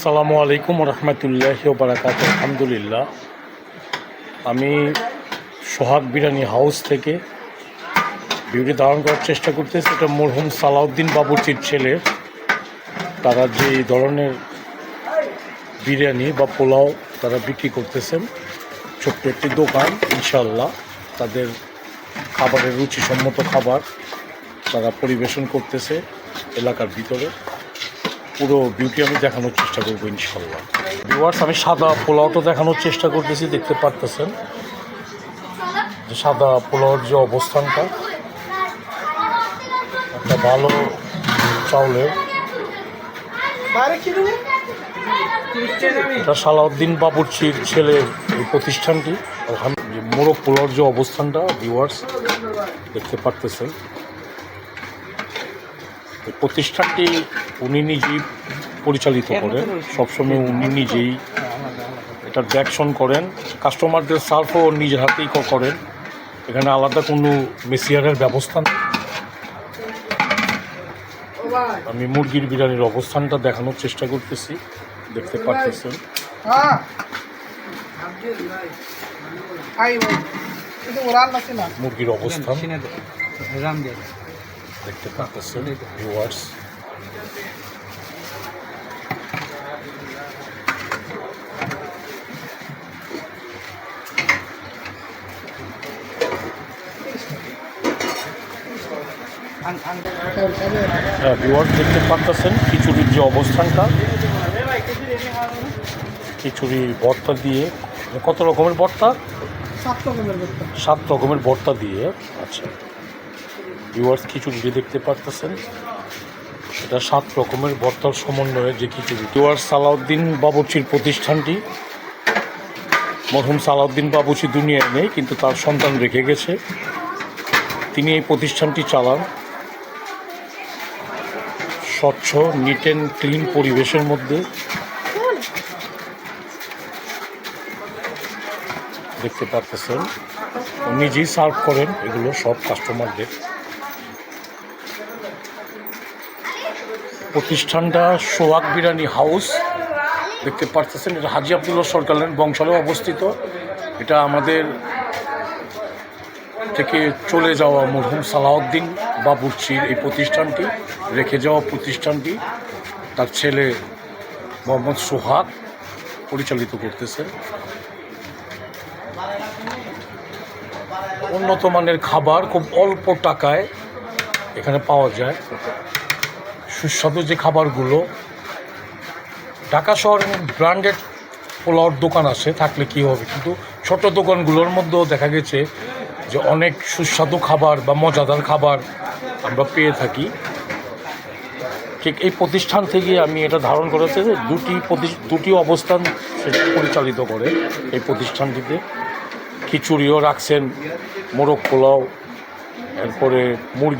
আসসালামু আলাইকুম রহমতুল্লাহ বারাকাত আলহামদুলিল্লাহ, আমি সোহাগ বিরিয়ানি হাউস থেকে ভিডিও ধারণ করার চেষ্টা করতেছি। এটা মরহুম সালাউদ্দিন বাবুর্চির ছেলে। তারা যে ধরনের বিরিয়ানি বা পোলাও তারা বিক্রি করতেছেন, ছোট্ট একটি দোকান ইনশাল্লাহ তাদের খাবারের রুচিসম্মত খাবার তারা পরিবেশন করতেছে এলাকার ভিতরে। পুরো বিউটি আমি দেখানোর চেষ্টা করব ইনশাল্লাহ। ভিউয়ার্স আমি সাদা পোলাওটা দেখানোর চেষ্টা করতেছি দেখতে পারতেছেন। যে সাদা পোলাওর যে অবস্থানটা একটা ভালো চাউলের। এটা সালাউদ্দিন বাবুর্চির ছেলের এই প্রতিষ্ঠানটি। মোরগ পোলাওর যে অবস্থানটা ভিউয়ার্স দেখতে পারতেছেন। প্রতিষ্ঠানটি উনি নিজেই পরিচালিত করেন। সবসময় উনি নিজেই এটা ব্যাকশন করেন। কাস্টমারদের সার্ভও নিজের হাতেই করেন। এখানে আলাদা কোনো মেসিয়ারের ব্যবস্থা আমি মুরগির বিরিয়ানির অবস্থানটা দেখানোর চেষ্টা করতেছি। দেখতে পাচ্ছেন মুরগির অবস্থান। দেখতে পাচ্ছেন ভিউয়ার্স হ্যাঁ, দেখতে পাচ্ছেন খিচুড়ির যে অবস্থানটা। খিচুড়ির বর্তা দিয়ে কত রকমের বর্তা সাত রকমের বর্তা দিয়ে আচ্ছা। ভিউয়ার্স খিচুড়িটি দেখতে পারতেছেন এটা সাত রকমের ভর্তার সমন্বয়ে যে খিচুড়ি। ভিউয়ার্স সালাউদ্দিন বাবুচির প্রতিষ্ঠানটি, মরহুম সালাউদ্দিন বাবুর্চি দুনিয়ায় নেই, কিন্তু তার সন্তান রেখে গেছে। তিনি এই প্রতিষ্ঠানটি চালান। স্বচ্ছ নিট অ্যান্ড ক্লিন পরিবেশের মধ্যে। দেখতে পারতেছেন নিজেই সার্ভ করেন, এগুলো সব কাস্টমারদের প্রতিষ্ঠানটা সোহাগ বিরিয়ানি হাউস। দেখতে পারতেছেন, এটা হাজি আবদুল্লাহ সরকারের বংশালে অবস্থিত। এটা আমাদের থেকে চলে যাওয়া মরহুম সালাউদ্দিন বাবুর্চির এই প্রতিষ্ঠানটি, রেখে যাওয়া প্রতিষ্ঠানটি। তার ছেলে মোহাম্মদ সোহাগ পরিচালিত করতেছে। উন্নত মানের খাবার খুব অল্প টাকায় এখানে পাওয়া যায়। সুস্বাদু যে খাবারগুলো, ঢাকা শহরে ব্র্যান্ডেড পোলাওর দোকান আছে, থাকলে কী হবে? কিন্তু ছোট দোকানগুলোর মধ্যেও দেখা গেছে যে অনেক সুস্বাদু খাবার বা মজাদার খাবার আমরা পেয়ে থাকি। ঠিক এই প্রতিষ্ঠান থেকে আমি এটা ধারণ করেছি যে দুটি দুটি অবস্থান পরিচালিত করে এই প্রতিষ্ঠানটিতে। খিচুড়িও রাখছেন, মোরগ পোলাও, এরপরে মুরগি